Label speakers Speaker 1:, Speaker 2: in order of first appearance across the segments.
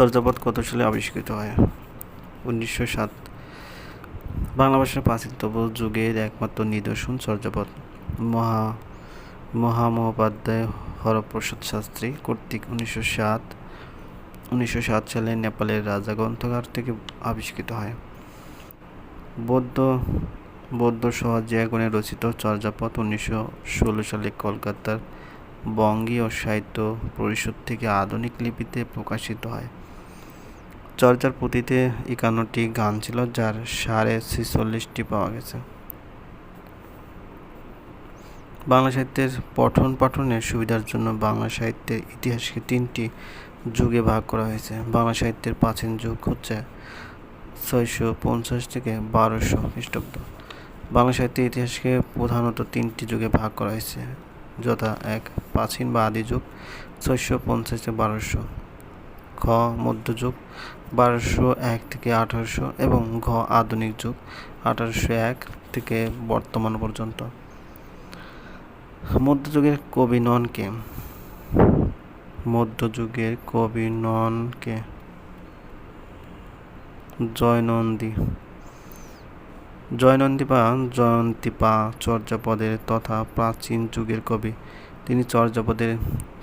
Speaker 1: চর্যাপদ কত সালে আবিষ্কৃত হয়? উনিশশো সাত। বাংলা ভাষার প্রাচীনতম যুগের একমাত্র নিদর্শন চর্যাপদ মহা, মহামহোপাধ্যায় হরপ্রসাদ শাস্ত্রী কর্তৃক উনিশশো সাত উনিশশো সাত সালে নেপালের রাজা গ্রন্থাগার থেকে আবিষ্কৃত হয়। বৌদ্ধ বৌদ্ধ সহজে গুণে রচিত চর্যাপদ উনিশশো ষোলো সালে কলকাতার বঙ্গীয় সাহিত্য পরিষদ থেকে আধুনিক লিপিতে প্রকাশিত হয়। চর্যার পুঁথিতে একান্নটি গান ছিল, যার সাড়ে ছেচল্লিশটি পাওয়া গেছে। বাংলা সাহিত্যের পঠন পাঠনের সুবিধার জন্য বাংলা সাহিত্যের ইতিহাসকে তিনটি যুগে ভাগ করা হয়েছে। বাংলা সাহিত্যের প্রাচীন যুগ হচ্ছে ছয়শো পঞ্চাশ থেকে বারোশো খ্রিস্টাব্দ। বাংলা সাহিত্যের ইতিহাসকে প্রধানত তিনটি যুগে ভাগ করা হয়েছে, যথা এক প্রাচীন বা আদি যুগ, ছয়শো পঞ্চাশ থেকে বারোশো খ, মধ্যযুগ, বারোশো এক থেকে আঠারোশো এবং ঘ, আধুনিক যুগ, আঠারোশো এক থেকে বর্তমান পর্যন্ত। মধ্যযুগের কবি নন মধ্যযুগের কবি নন কে? জয়নন্দী। জয়নন্দী বা জয়ন্তীপা চর্যাপদের তথা প্রাচীন যুগের কবি। তিনি চর্যাপদের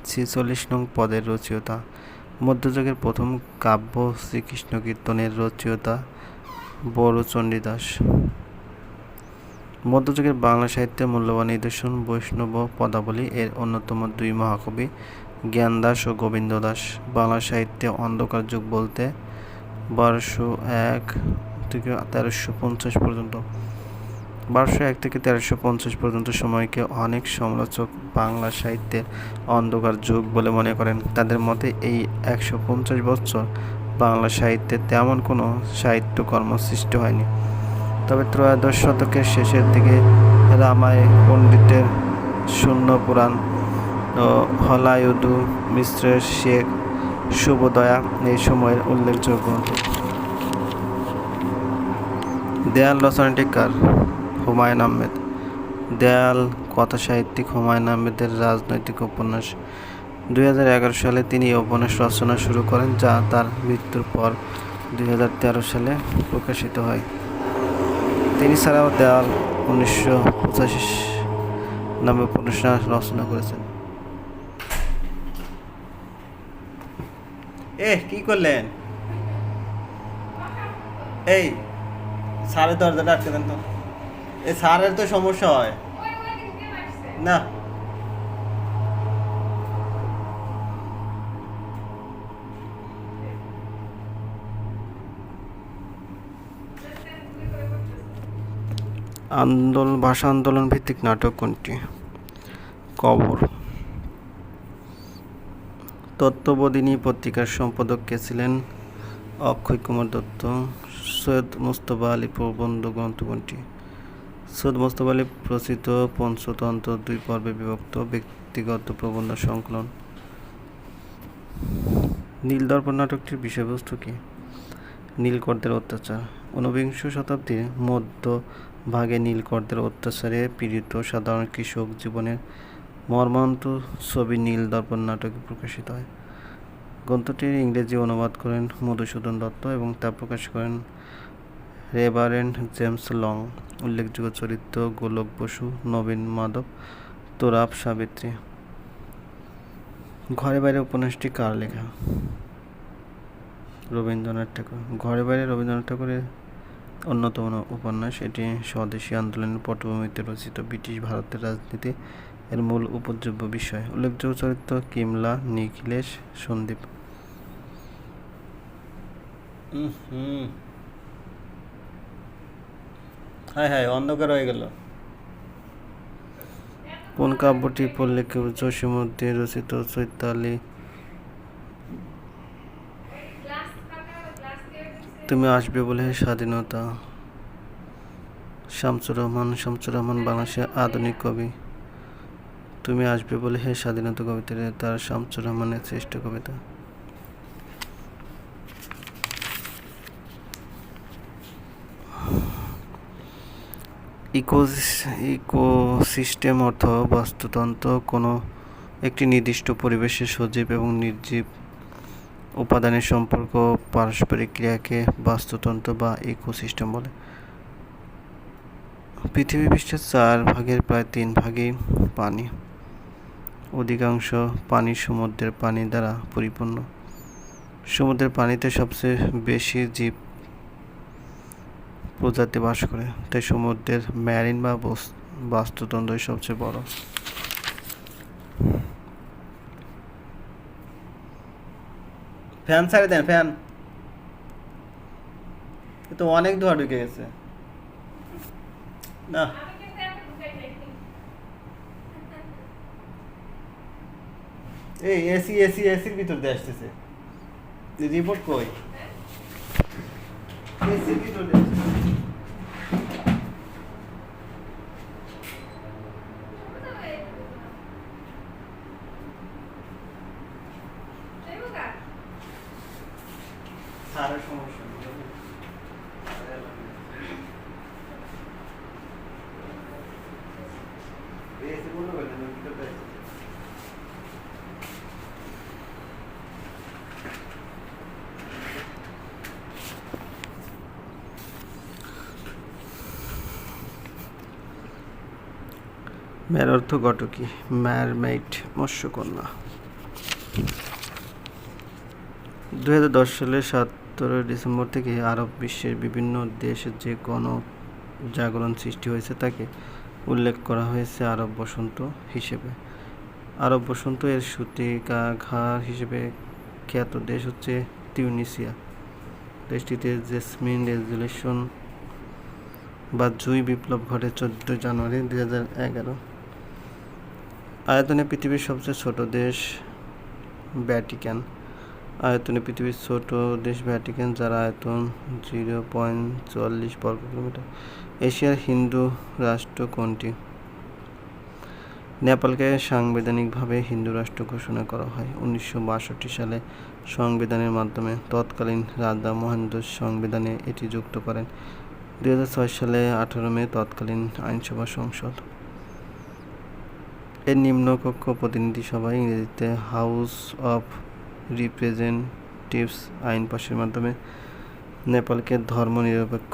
Speaker 1: ছেচল্লিশ নং পদের রচয়িতা। মধ্যযুগের প্রথম কাব্য শ্রীকৃষ্ণ কীর্তনের রচয়িতা বড় চণ্ডীদাস মধ্যযুগের বাংলা সাহিত্যের মূল্যবান নিদর্শন বৈষ্ণব পদাবলী এর অন্যতম দুই মহাকবি জ্ঞানদাস ও গোবিন্দ দাস বাংলা সাহিত্যে অন্ধকার যুগ বলতে বারোশো এক থেকে তেরোশো পঞ্চাশ পর্যন্ত বারোশো এক থেকে তেরোশো পঞ্চাশ পর্যন্ত সময়কে অনেক সমালোচক বাংলা সাহিত্যের অন্ধকার যুগ বলে মনে করেন। তাদের মতে এই একশো পঞ্চাশ বছর বাংলা সাহিত্যে তেমন কোনো সাহিত্যকর্ম সৃষ্টি হয়নি। তবে ত্রয়োদশ শতকের শেষের দিকে রামায় পণ্ডিতের শূন্য পুরাণ হলায়ুদু মিশ্রের শেখ শুভদয়া এই সময়ের উল্লেখযোগ্য। দেয়াল রচনাটি কার? হুমায়ুন আহমেদ। দেয়াল কথা সাহিত্যিক হুমায়ুন আহমেদের রাজনৈতিক উপন্যাস। দুই হাজার এগারো সালে তিনি উপন্যাস রচনা শুরু করেন, যা তার মৃত্যুর পর দুই হাজার তেরো সালে প্রকাশিত হয়। তিনি ছাড়াও দেয়াল উনিশশো পঁচাশি নামে উপন্যাস রচনা করেছেন। এ কি করলেন? এই সাড়ে দরজাটা আটকে দেন তো। এই সারের তো সমস্যা হয়। না। আন্দোলন ভাষা আন্দোলন ভিত্তিক নাটক কোনটি? কবর। তত্ত্ববোধিনী পত্রিকার সম্পাদক কে ছিলেন? অক্ষয় কুমার দত্ত। সৈয়দ মুস্তফা আলী প্রবন্ধ গ্রন্থ কোনটি? সৈয়দ মোস্তফা প্রচিত পঞ্চতন্ত্র দুই পর্বে বিভক্ত ব্যক্তিগত প্রবন্ধ সংকলন। নীলদর্পণ নাটকটির বিষয়বস্তু কি? নীলকরদের অত্যাচার। ঊনবিংশ শতাব্দীর মধ্য ভাগে নীলকরদের অত্যাচারে পীড়িত সাধারণ কৃষক জীবনের মর্মান্ত ছবি নীল দর্পণ নাটকে প্রকাশিত হয়। গ্রন্থটির ইংরেজি অনুবাদ করেন মধুসূদন দত্ত এবং তা প্রকাশ করেন রেভারেন্ড জেমস লং, উল্লেখযোগ্য চরিত্র গোলক বসু, নবীন মাধব তোরাব সাবিত্রী। ঘরে বাইরে উপন্যাসটি কার লেখা? রবীন্দ্রনাথ ঠাকুর। ঘরে বাইরে রবীন্দ্রনাথ ঠাকুরের অন্যতম উপন্যাস, এটি স্বদেশী আন্দোলনের পটভূমিতে রচিত ব্রিটিশ ভারতের রাজনীতি এর মূল উপযোগ্য বিষয়। উল্লেখযোগ্য চরিত্র কিমলা নিখিলেশ সন্দীপ। হায় হায় অন্ধকার হয়ে গেল। কোন কাব্যটি পড়লে কেউ জসীমউদ্দিন রচিত চৈতালি তুমি আসবে বলে স্বাধীনতা। শামসুর রহমান শামসুর রহমান বাংলাদেশের আধুনিক কবি। তুমি আসবে বলে হে স্বাধীনতা কবিতার তার শামসুর রহমানের শ্রেষ্ঠ কবিতা। ইকোসিস্টেম অর্থ বাস্তুতন্ত্র কোনো একটি নির্দিষ্ট পরিবেশে সজীব এবং নির্জীব উপাদানের সম্পর্ক পারস্পরিক ক্রিয়াকে বাস্তুতন্ত্র বা ইকোসিস্টেম বলে। পৃথিবী পৃষ্ঠের চার ভাগের প্রায় তিন ভাগই পানি। অধিকাংশ পানি সমুদ্রের পানি দ্বারা পরিপূর্ণ। সমুদ্রের পানিতে সবচেয়ে বেশি জীব প্রজাতি বাস করে। তাই সমুদ্রের ম্যারিন বা বাস্তুতন্ত্রই সবচেয়ে বড়। ফ্যান ছাড়ে দেন, ফ্যান। তো অনেক ধোয়া ঢুকে গেছে। না। এই এসি এসি, এসির ভিতর দিয়ে আসতেছে। রিপোর্ট কই? এসির ভিতর দিয়ে আসতেছে। সারা সমস্যা নেই। এসি বন্ধ করে দেন, ভিতর দিয়ে আসতেছে। ম্যার অর্থ গটকি ম্যারমেইড মৎস্যকন্যা। দু হাজার দশ সালের সতেরোই ডিসেম্বর থেকে আরব বিশ্বের বিভিন্ন দেশে যে গণ জাগরণ সৃষ্টি হয়েছে তাকে উল্লেখ করা হয়েছে আরব বসন্ত হিসেবে। আরব বসন্ত এর সূতিকাঘার হিসেবে খ্যাত দেশ হচ্ছে তিউনিসিয়া। দেশটিতে জেসমিন রেজুলেশন বা জুই বিপ্লব ঘটে চোদ্দ জানুয়ারি দুই হাজার এগারো। আয়তনে পৃথিবীর সবচেয়ে ছোট দেশ ভ্যাটিকান আয়তনে পৃথিবীর ছোট দেশ ভ্যাটিকান যার আয়তন জিরো পয়েন্ট চুয়াল্লিশ বর্গ কিলোমিটার। এশিয়ার হিন্দু রাষ্ট্র কোনটি? নেপালকে সাংবিধানিকভাবে হিন্দু রাষ্ট্র ঘোষণা করা হয় উনিশশো বাষট্টি সালে। সংবিধানের মাধ্যমে তৎকালীন রাজা মহেন্দ্র সংবিধানে এটি যুক্ত করেন। দু হাজার ছয় সালে আঠারো মে তৎকালীন আইনসভা সংসদ। এর নিম্নকক্ষ প্রতিনিধি সভা ইংরেজিতে হাউস অফ রিপ্রেজেন্টেটিভস আইন পাশের মাধ্যমে নেপালকে ধর্মনিরপেক্ষ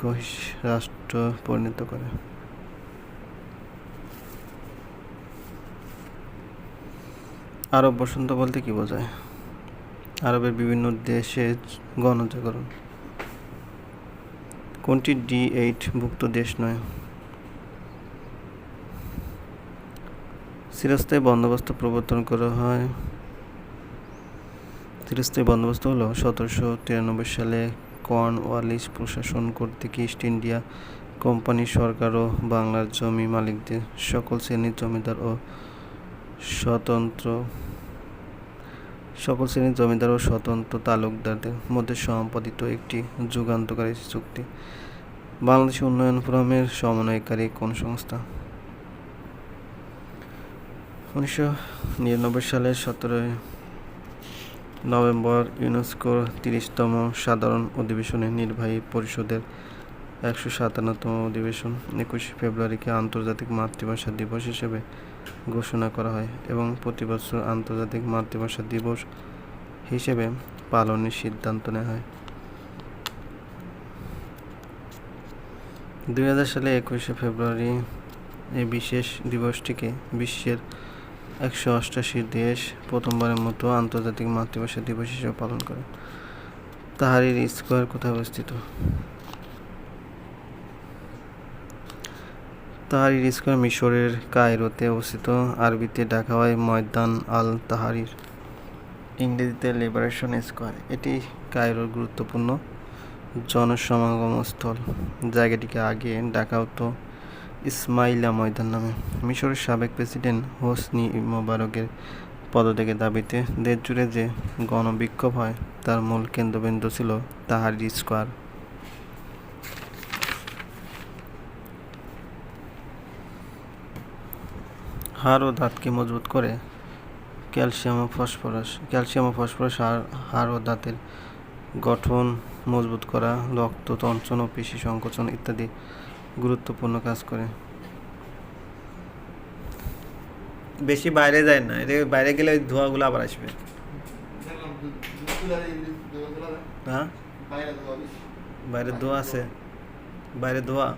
Speaker 1: রাষ্ট্র পরিণত করে। আরব বসন্ত বলতে কি বোঝায়? আরবের বিভিন্ন দেশে গণজাগরণ। কোনটি ডি এইট ভুক্ত দেশ নয়? চিরস্থায়ী বন্দোবস্ত প্রবর্তন করা হয়। চিরস্থায়ী বন্দোবস্ত হলো সতেরোশো তিরানব্বই সালে কর্নওয়ালিস প্রশাসন কর্তৃক ইস্ট ইন্ডিয়া কোম্পানি সরকার ও বাংলার জমি মালিকদের সকল শ্রেণির জমিদার ও স্বতন্ত্র সকল শ্রেণির জমিদার ও স্বতন্ত্র তালুকদারদের মধ্যে সম্পাদিত একটি যুগান্তকারী চুক্তি। বাংলাদেশ উন্নয়ন ফোরামের সমন্বয়কারী কোন সংস্থা? উনিশশো নিরানব্বই সালের সতেরোই নভেম্বর ইউনেস্কোর তিরিশতম সাধারণ অধিবেশনে নির্বাহী পরিষদের একশো সাতান্নতম অধিবেশন একুশে ফেব্রুয়ারিকে আন্তর্জাতিক মাতৃভাষা দিবস হিসেবে ঘোষণা করা হয় এবং প্রতি বছর আন্তর্জাতিক মাতৃভাষা দিবস হিসেবে পালনের সিদ্ধান্ত নেওয়া হয়। দুই হাজার সালে একুশে ফেব্রুয়ারি এই বিশেষ দিবসটিকে বিশ্বের একশো অষ্টাশি দেশ প্রথমবারের মতো আন্তর্জাতিক মাতৃভাষা দিবস হিসেবে পালন করে তাহারির স্কোয়ার কোথায় অবস্থিত? তাহারির স্কোয়ার মিশরের কায়রোতে অবস্থিত। আরবিতে ডাকা হয় ময়দান আল তাহারির। ইংরেজিতে লিবারেশন স্কোয়ার। এটি কায়রোর গুরুত্বপূর্ণ জনসমাগম স্থল জায়গাটিকে আগে ডাকা হতো ইসমাইলা ময়দান নামে মিশরের সাবেক প্রেসিডেন্ট হোসনি মোবারকের পদত্যাগের দাবিতে দেশ জুড়ে যে গণবিক্ষোভ হয়, তার মূল কেন্দ্রবিন্দু ছিল তাহারি স্কোয়ার। হাড় ও দাঁতকে মজবুত করে ক্যালসিয়াম ও ফসফরাস, ক্যালসিয়াম ও ফসফরাস হাড় ও দাঁতের গঠন মজবুত করা, রক্ত তঞ্চন ও পেশি, সংকোচন ইত্যাদি গুরুত্বপূর্ণ কাজ করে। বেশি বাইরে যায় না এটা বাইরে গেলে ওই ধোঁয়াগুলো আবার আসবে। হ্যাঁ? বাইরে ধোঁয়া আছে। বাইরে দোয়া